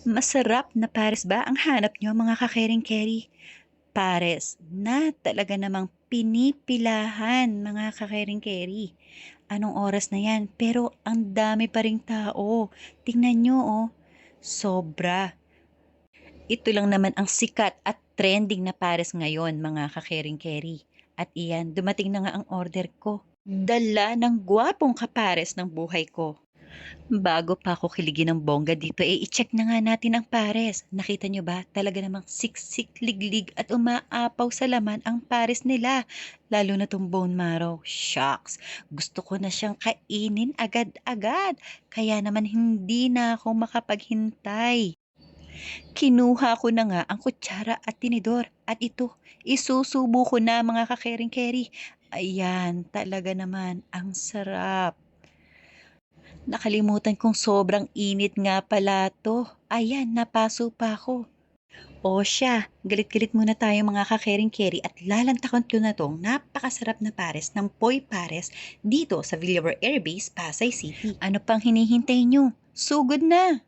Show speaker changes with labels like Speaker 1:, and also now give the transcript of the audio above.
Speaker 1: Masarap na pares ba ang hanap niyo mga ka-kering-keri? Pares na talaga namang pinipilahan mga ka-kering-keri. Anong oras na 'yan, pero ang dami pa ring tao. Tingnan niyo, oh, sobra. Ito lang naman ang sikat at trending na pares ngayon mga ka-kering-keri. At iyan, dumating na nga ang order ko. Dala ng gwapong kapares ng buhay ko. Bago pa ako kiligin ng bongga dito, eh, i-check na nga natin ang pares. Nakita nyo ba? Talaga namang siksik, liglig at umaapaw sa laman ang pares nila. Lalo na tong bone marrow. Shucks! Gusto ko na siyang kainin agad-agad. Kaya naman hindi na ako makapaghintay. Kinuha ko na nga ang kutsara at tinidor. At ito, isusubo ko na mga kakering-keri. Ayan, talaga naman, ang sarap. Nakalimutan kong sobrang init nga pala 'to. Ayan, napaso pa ako. O siya, galit-galit muna tayo mga ka-kering-keri at lalantakan ko na 'tong napakasarap na pares ng Poy Pares dito sa Villaver Air Base, Pasay City. Ano pang hinihintay nyo? Sugod na!